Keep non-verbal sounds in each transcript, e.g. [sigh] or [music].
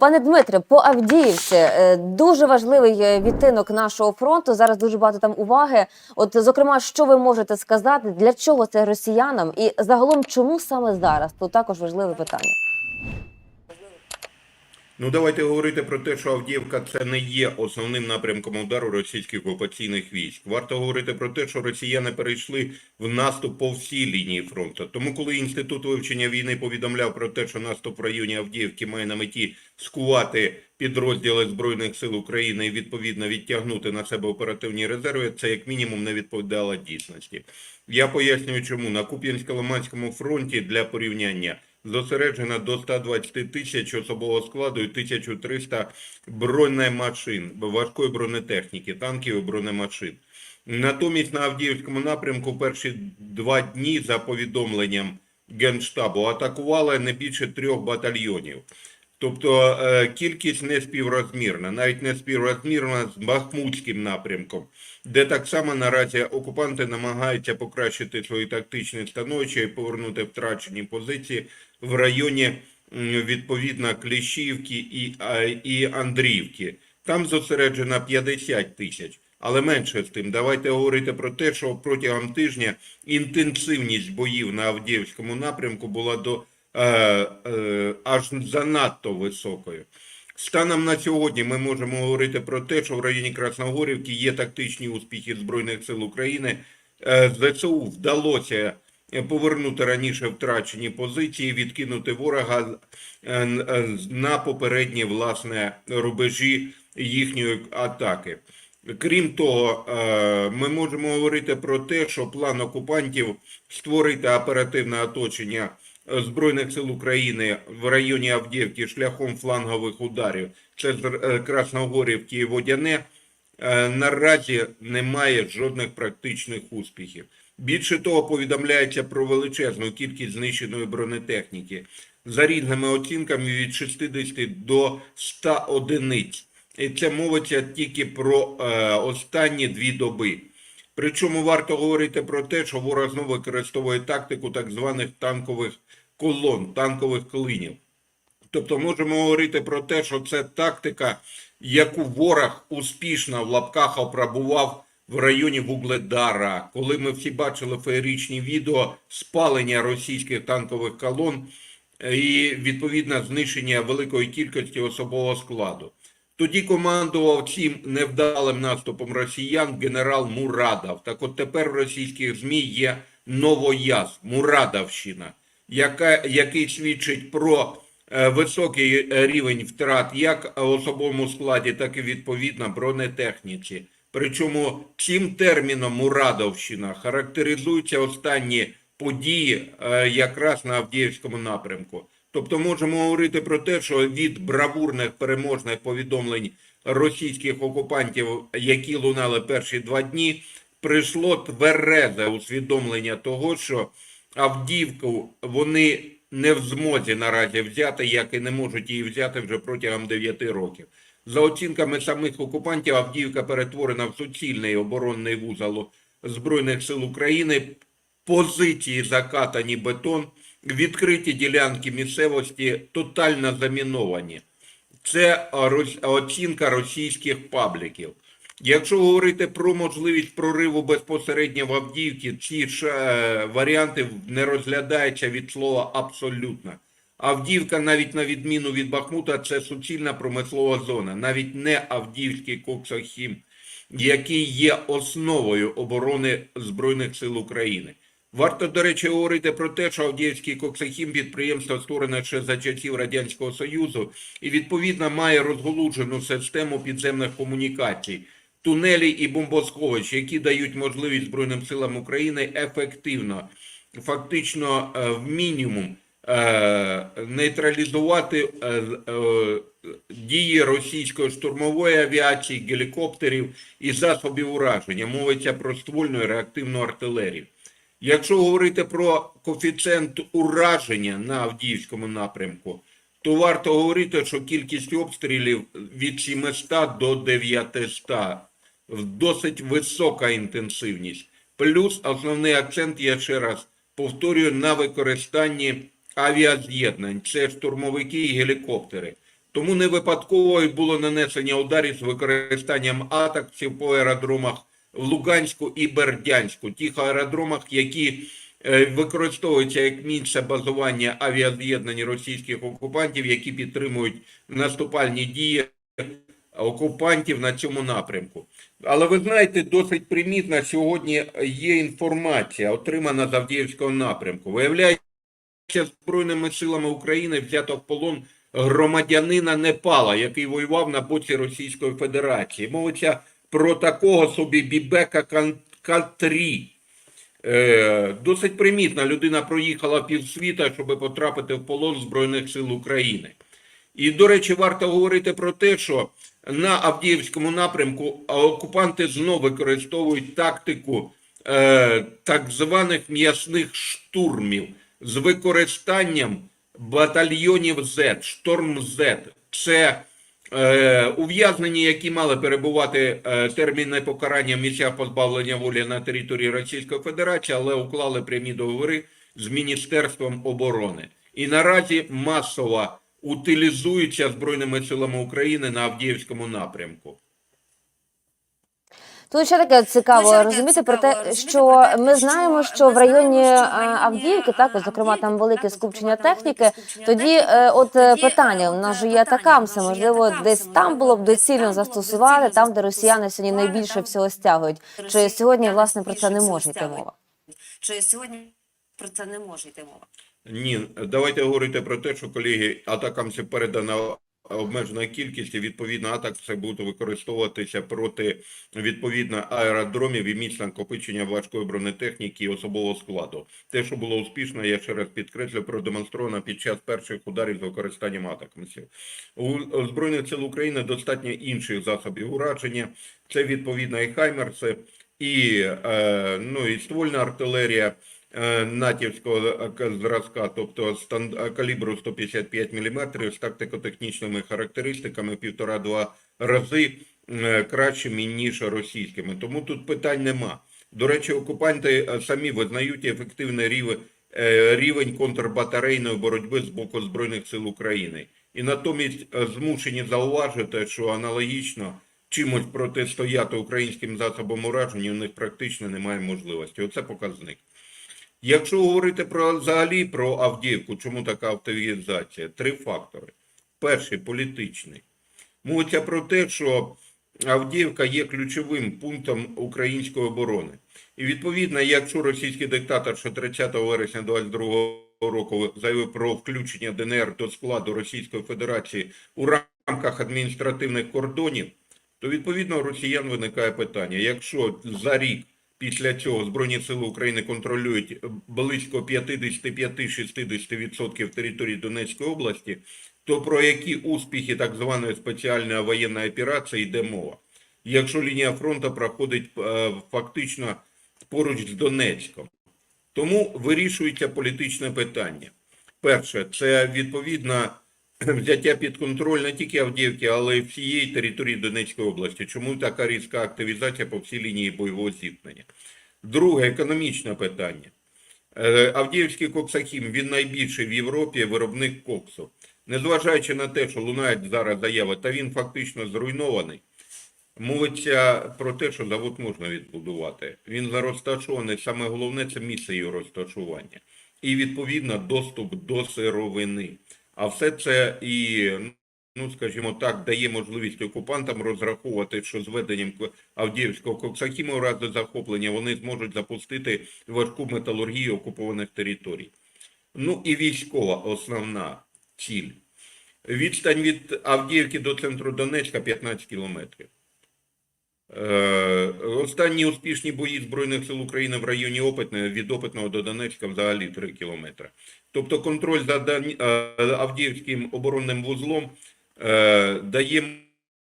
Пане Дмитре, по Авдіївці е, дуже важливий е, відтинок нашого фронту. Зараз дуже багато там уваги. От, зокрема, що ви можете сказати, для чого це росіянам, і загалом, чому саме зараз? Тут також важливе питання. Ну, давайте говорити про те, що Авдіївка це не є основним напрямком удару російських окупаційних військ. Варто говорити про те, що росіяни перейшли в наступ по всій лінії фронту. Тому, коли інститут вивчення війни повідомляв про те, що наступ в районі Авдіївки має на меті скувати підрозділи збройних сил України і відповідно відтягнути на себе оперативні резерви, це як мінімум не відповідало дійсності. Я пояснюю, чому на Куп'янсько-Лиманському фронті для порівняння зосереджено до 120 тисяч особового складу і 1300 бронемашин, важкої бронетехніки, танків і бронемашин. Натомість на Авдіївському напрямку перші два дні за повідомленням Генштабу атакували не більше трьох батальйонів. Тобто е, кількість не співрозмірна, навіть не співрозмірна з Бахмутським напрямком, де так само наразі окупанти намагаються покращити свої тактичні становища і повернути втрачені позиції в районі відповідно Кліщівки і, і Андріївки. Там зосереджено 50 тисяч. Але менше з тим, давайте говорити про те, що протягом тижня інтенсивність боїв на Авдіївському напрямку була до аж занадто високою. Станом на сьогодні ми можемо говорити про те, що в районі Красногорівки є тактичні успіхи Збройних сил України. Е, ЗСУ вдалося е, повернути раніше втрачені позиції, відкинути ворога е, е, на попередні власне рубежі їхньої атаки. Крім того, е, ми можемо говорити про те, що план окупантів створити оперативне оточення е, Збройних сил України в районі Авдіївки шляхом флангових ударів, це з е, Красногорівки і Водяне, е, наразі немає жодних практичних успіхів. Більше того, повідомляється про величезну кількість знищеної бронетехніки за різними оцінками від 60 до 100 одиниць. І це мовиться тільки про е, останні дві доби. Причому варто говорити про те, що ворог знову використовує тактику так званих танкових колон, танкових клинів. Тобто можемо говорити про те, що це тактика, яку ворог успішно в лапках опрабував в районі Вугледара, коли ми всі бачили феєричні відео спалення російських танкових колон е, і відповідно знищення великої кількості особового складу. Тоді командував цим невдалим наступом росіян генерал Мурадов. Так от тепер в російських ЗМІ є новояз, Мурадовщина, яка, який свідчить про е, високий е, рівень втрат як особовому складі, так і відповідно бронетехніці. Причому цим терміном Мурадовщина характеризуються останні події е, якраз на Авдіївському напрямку. Тобто можемо говорити про те, що від бравурних переможних повідомлень російських окупантів, які лунали перші два дні, прийшло тверезе усвідомлення того, що Авдіївку вони не в змозі наразі взяти, як і не можуть її взяти вже протягом 9 років. За оцінками самих окупантів, Авдіївка перетворена в суцільний оборонний вузол Збройних сил України, позиції закатані бетон, відкриті ділянки місцевості тотально заміновані. Це оцінка російських пабліків. Якщо говорити про можливість прориву безпосередньо в Авдіївці, ці ж е, варіанти не розглядаються від слова абсолютно. Авдіївка, навіть на відміну від Бахмута, це суцільна промислова зона, навіть не Авдіївський коксохім, який є основою оборони Збройних сил України. Варто, до речі, говорити про те, що Авдіївський коксохім підприємство створене ще за часів Радянського Союзу і відповідно має розголуджену систему підземних комунікацій, тунелі і бомбосховищ, які дають можливість Збройним силам України ефективно, фактично е, в мінімум е, нейтралізувати е, дії російської штурмової авіації, гелікоптерів і засобів ураження. Мовиться про ствольну і реактивну артилерію. Якщо говорити про коефіцієнт ураження на Авдіївському напрямку, то варто говорити, що кількість обстрілів від 700 до 900 досить висока інтенсивність. Плюс основний акцент, я ще раз повторюю, на використанні авіаз'єднань. Це штурмовики і гелікоптери. Тому не випадково було нанесення ударів з використанням атакців по аеродромах в Луганську і Бердянську, тих аеродромах, які е, використовуються як місце базування авіаз'єднань російських окупантів, які підтримують наступальні дії окупантів на цьому напрямку. Але ви знаєте, досить примітна сьогодні є інформація, отримана з Авдіївського напрямку. Виявляється, Збройними силами України взято в полон громадянина Непала, який воював на боці Російської Федерації. Мовиться про такого собі Бібека Катрі. Е, досить примітна людина проїхала півсвіта, щоб потрапити в полон Збройних сил України. І, до речі, варто говорити про те, що на Авдіївському напрямку окупанти знову використовують тактику е, так званих м'ясних штурмів з використанням батальйонів Z, шторм Z. Це е, ув'язнені, які мали перебувати е, терміни покарання в місцях позбавлення волі на території Російської Федерації, але уклали прямі договори з Міністерством оборони. І наразі масово утилізуються Збройними силами України на Авдіївському напрямку. Тут ще таке цікаво таке розуміти про те, розуміти що про те, ми знаємо, що в районі е, в Авдіївки, е, також зокрема там велике скупчення техніки. Тоді е, от е, питання е, у нас же е, є питання, атакамси, можливо, десь там було б доцільно застосувати, там, де росіяни сьогодні найбільше всього стягують. Чи сьогодні власне про це не може йти мова? Чи сьогодні про це не може йти мова? Ні, давайте говорити про те, що колеги атакамси передана обмежена кількість, і відповідно атакси будуть використовуватися проти відповідно аеродромів і місць накопичення важкої бронетехніки і особового складу. Те, що було успішно, я ще раз підкреслю, продемонстровано під час перших ударів з використанням атакамсів. У Збройних сил України достатньо інших засобів ураження. Це відповідно і Хаймерси, і, е, ну, і ствольна артилерія натівського е, зразка, тобто е, калібру 155 мм з тактико-технічними характеристиками півтора-два рази е, кращими, ніж російськими. Тому тут питань нема. До речі, окупанти е, самі визнають ефективний рівень, е, рівень контрбатарейної боротьби з боку Збройних сил України. І натомість е, змушені зауважити, що аналогічно чимось протистояти українським засобам ураження у них практично немає можливості. Оце показник. Якщо говорити про взагалі про Авдіївку, чому така автоізація? Три фактори. Перший політичний. Мовиться про те, що Авдіївка є ключовим пунктом української оборони. І відповідно, якщо російський диктатор ще 30 вересня 22 року заявив про включення ДНР до складу Російської Федерації у рамках адміністративних кордонів, то відповідно росіян виникає питання: якщо за рік після цього Збройні Сили України контролюють близько 55-60% території Донецької області, то про які успіхи так званої спеціальної воєнної операції йде мова? Якщо лінія фронту проходить е, фактично поруч з Донецьком. Тому вирішується політичне питання. Перше, це відповідно [clears throat] взяття під контроль не тільки Авдіївки, але й всієї території Донецької області. Чому така різка активізація по всій лінії бойового зіткнення? Друге, економічне питання. Е, Авдіївський коксахім, він найбільший в Європі виробник коксу. Незважаючи на те, що лунають зараз заяви, та він фактично зруйнований. Мовиться про те, що завод можна відбудувати. Він розташований, саме головне це місце його розташування. І відповідно доступ до сировини. А все це і, ну скажімо так, дає можливість окупантам розраховувати, що з веденням Авдіївського коксахіму разі захоплення вони зможуть запустити важку металургію окупованих територій. Ну і військова основна ціль. Відстань від Авдіївки до центру Донецька 15 кілометрів. Е, Останні успішні бої Збройних сил України в районі Опитне від Опитного до Донецька взагалі 3 кілометри. Тобто контроль за е, Авдіївським оборонним вузлом е, дає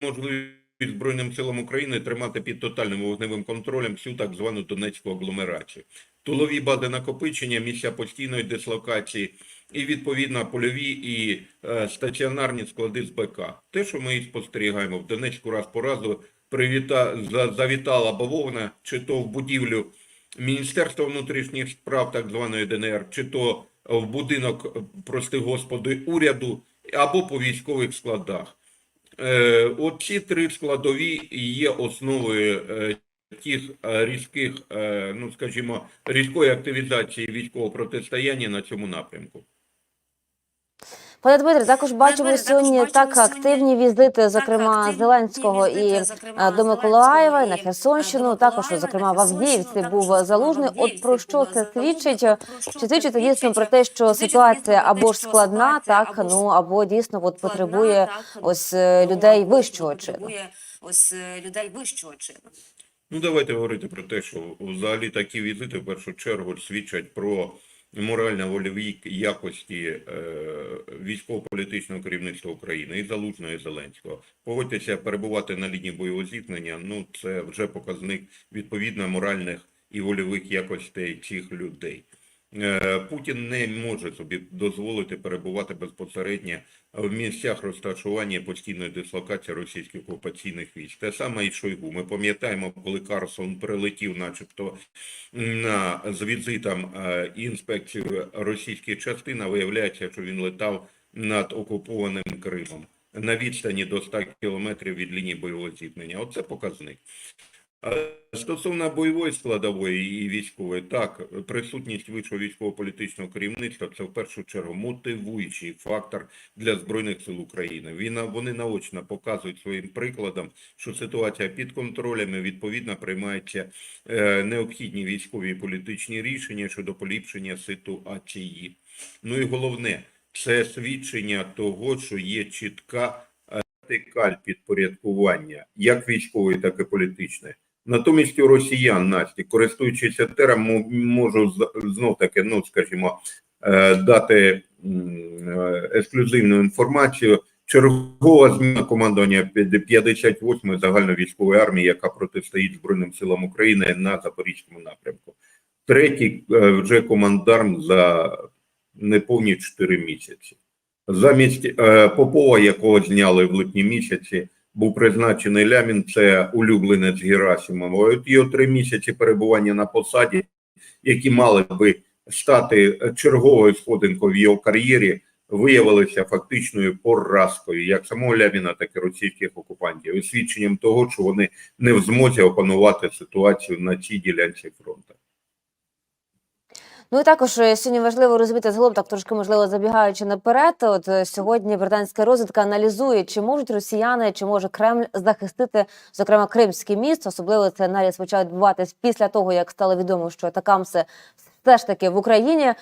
можливість Збройним силам України тримати під тотальним вогневим контролем всю так звану Донецьку агломерацію. Тулові бази накопичення, місця постійної дислокації і відповідно польові і е, стаціонарні склади з БК. Те, що ми і спостерігаємо в Донецьку раз по разу, привіта, за, завітала бавовна, чи то в будівлю Міністерства внутрішніх справ так званої ДНР, чи то в будинок, прости господи, уряду, або по військових складах. Оці От ці три складові є основою е, тих е, різких, е, ну скажімо, різкої активізації військового протистояння на цьому напрямку. Пане Дмитре, також бачимо сьогодні так сьогодні активні візити, зокрема Зеленського візити, і зокрема, до Миколаєва, і на Херсонщину. е, Також, зокрема, в Авдіївці був залужний. От про що це свідчить? Чи свідчить це дійсно про те, що ситуація або ж складна, так ну або дійсно от потребує ось е, ну, людей вищого чину? ось е, людей вищого чину. Ну, давайте говорити про те, що взагалі такі візити в першу чергу свідчать про морально-вольові якості е, військово-політичного керівництва України і Залужного, і Зеленського. Погодьтеся, перебувати на лінії бойового зіткнення, ну це вже показник відповідно моральних і вольових якостей цих людей. Е, Путін не може собі дозволити перебувати безпосередньо в місцях розташування постійної дислокації російських окупаційних військ. Те саме і Шойгу. Ми пам'ятаємо, коли Карсон прилетів, начебто, на з візитом е, інспекцію російських частин, виявляється, що він летав над окупованим Кримом на відстані до 100 кілометрів від лінії бойового зіткнення. Оце показник. Стосовно бойової складової і військової, так, присутність вищого військово-політичного керівництва це в першу чергу мотивуючий фактор для Збройних сил України. Він, вони наочно показують своїм прикладом, що ситуація під контролем і відповідно приймаються е, необхідні військові і політичні рішення щодо поліпшення ситуації. Ну і головне, це свідчення того, що є чітка е, вертикаль підпорядкування, як військової, так і політичної. Натомість у росіян, Насті, користуючись тером, можу знов таки, ну скажімо, е, дати е, ексклюзивну інформацію. Чергова зміна командування 58-ї загальновійськової армії, яка протистоїть Збройним силам України на Запорізькому напрямку. Третій е, вже командарм за неповні 4 місяці. Замість Попова, якого зняли в липні місяці, був призначений Лямін, це улюбленець Герасимова. От його три місяці перебування на посаді, які мали би стати черговою сходинкою в його кар'єрі, виявилися фактичною поразкою як самого Ляміна, так і російських окупантів, і свідченням того, що вони не в змозі опанувати ситуацію на цій ділянці фронту. Ну і також е, сьогодні важливо розуміти загалом, так трошки можливо забігаючи наперед. От е, сьогодні британська розвідка аналізує, чи можуть росіяни, чи може Кремль захистити, зокрема, Кримський міст. Особливо це аналіз почав відбуватись після того, як стало відомо, що атакамси все ж таки в Україні.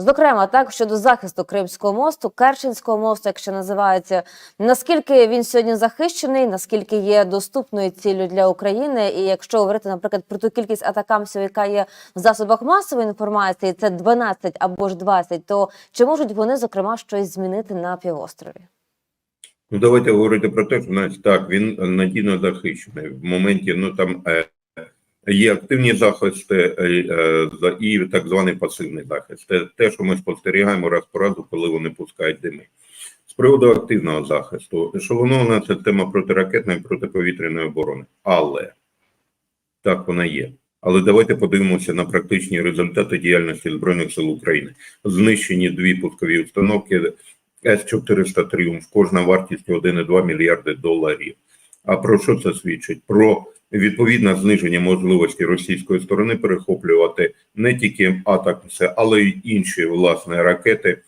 Зокрема, так щодо захисту Кримського мосту, Керченського мосту, якщо називається, наскільки він сьогодні захищений, наскільки є доступною ціллю для України, і якщо говорити, наприклад, про ту кількість атакамсів, яка є в засобах масової інформації, це 12 або ж 20, то чи можуть вони зокрема щось змінити на півострові? Ну, давайте говорити про те, що навіть так, він надійно захищений. В моменті, ну там е, є активні захисти е, е, і так званий пасивний захист. Це те, що ми спостерігаємо раз по разу, коли вони пускають дими. З приводу активного захисту, ешелонована система протиракетної і протиповітряної оборони. Але так вона є. Але давайте подивимося на практичні результати діяльності Збройних сил України. Знищені дві пускові установки С-400 Тріумф, кожна вартістю 1,2 мільярди доларів. А про що це свідчить? Про відповідне зниження можливості російської сторони перехоплювати не тільки атакси, але й інші власне ракети.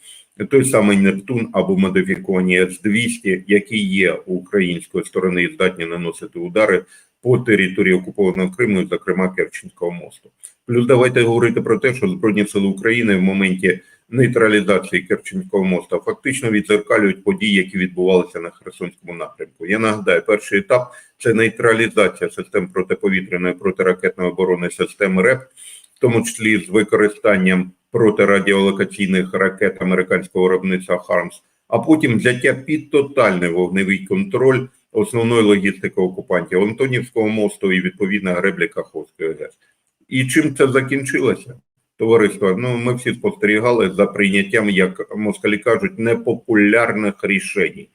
Той самий Нептун або модифіковані С-200, які є у української сторони і здатні наносити удари по території окупованого Криму, зокрема Керченського мосту. Плюс давайте говорити про те, що Збройні сили України в моменті нейтралізації Керченського моста фактично відзеркалюють події, які відбувалися на Херсонському напрямку. Я нагадаю, перший етап це нейтралізація систем протиповітряної протиракетної оборони систем РЕП, в тому числі з використанням протирадіолокаційних ракет американського виробництва ХАРМС, а потім взяття під тотальний вогневий контроль основної логістики окупантів Антонівського мосту і відповідно греблі Каховської ГЕС. І чим це закінчилося? Товариство, ну ми всі спостерігали за прийняттям, як москалі кажуть, непопулярних рішень,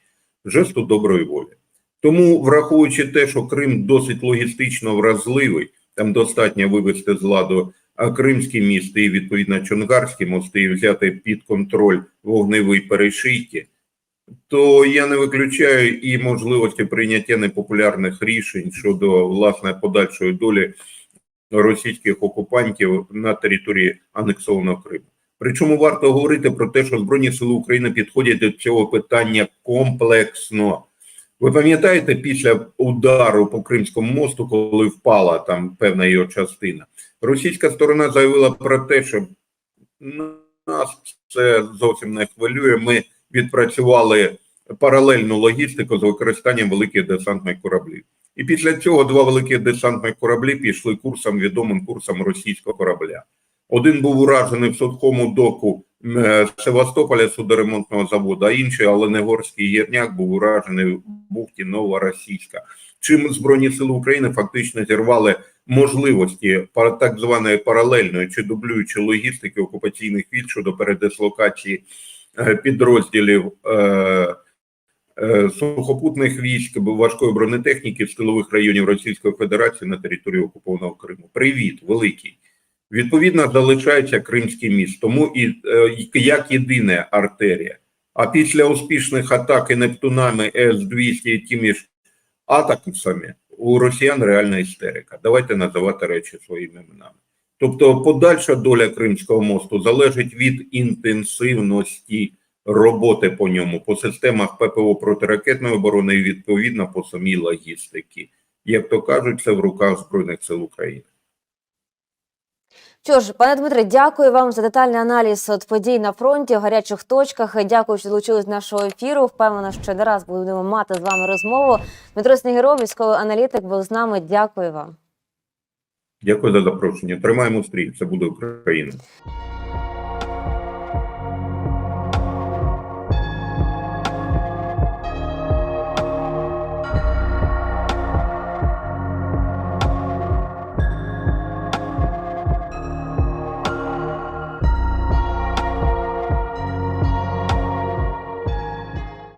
жесту доброї волі. Тому, враховуючи те, що Крим досить логістично вразливий, там достатньо вивести з ладу Кримські місти і відповідно Чонгарські мости і взяти під контроль вогневий перешийки, то я не виключаю і можливості прийняття непопулярних рішень щодо власне подальшої долі російських окупантів на території анексованого Криму. Причому варто говорити про те, що Збройні Сили України підходять до цього питання комплексно. Ви пам'ятаєте, після удару по Кримському мосту, коли впала там певна його частина, російська сторона заявила про те, що нас це зовсім не хвилює. Ми відпрацювали паралельну логістику з використанням великих десантних кораблів. І після цього два великі десантних кораблі пішли курсом відомим курсом російського корабля. Один був уражений в сухому доку е, Севастополя судоремонтного заводу, а інший, Оленегорський гірняк, був уражений в бухті Новоросійська. Чим Збройні Сили України фактично зірвали можливості так званої паралельної чи дублюючої логістики окупаційних військ щодо передислокації е, підрозділів е, сухопутних військ важкої бронетехніки з тилових районів Російської Федерації на території окупованого Криму. Привіт, великий. Відповідно, залишається Кримський міст, тому і е, як єдина артерія. А після успішних атак і Нептунами С-200 і тими ж атаками у росіян реальна істерика. Давайте називати речі своїми іменами. Тобто, подальша доля Кримського мосту залежить від інтенсивності роботи по ньому, по системах ППО протиракетної оборони і відповідно по самій логістики. Як то кажуть, це в руках Збройних сил України. Що ж, пане Дмитре, дякую вам за детальний аналіз от подій на фронті, в гарячих точках. Дякую, що долучились до нашого ефіру. Впевнена, що не раз будемо мати з вами розмову. Дмитро Снігиров, військовий аналітик, був з нами. Дякую вам. Дякую за запрошення. Тримаємо стрій. Це буде Україна.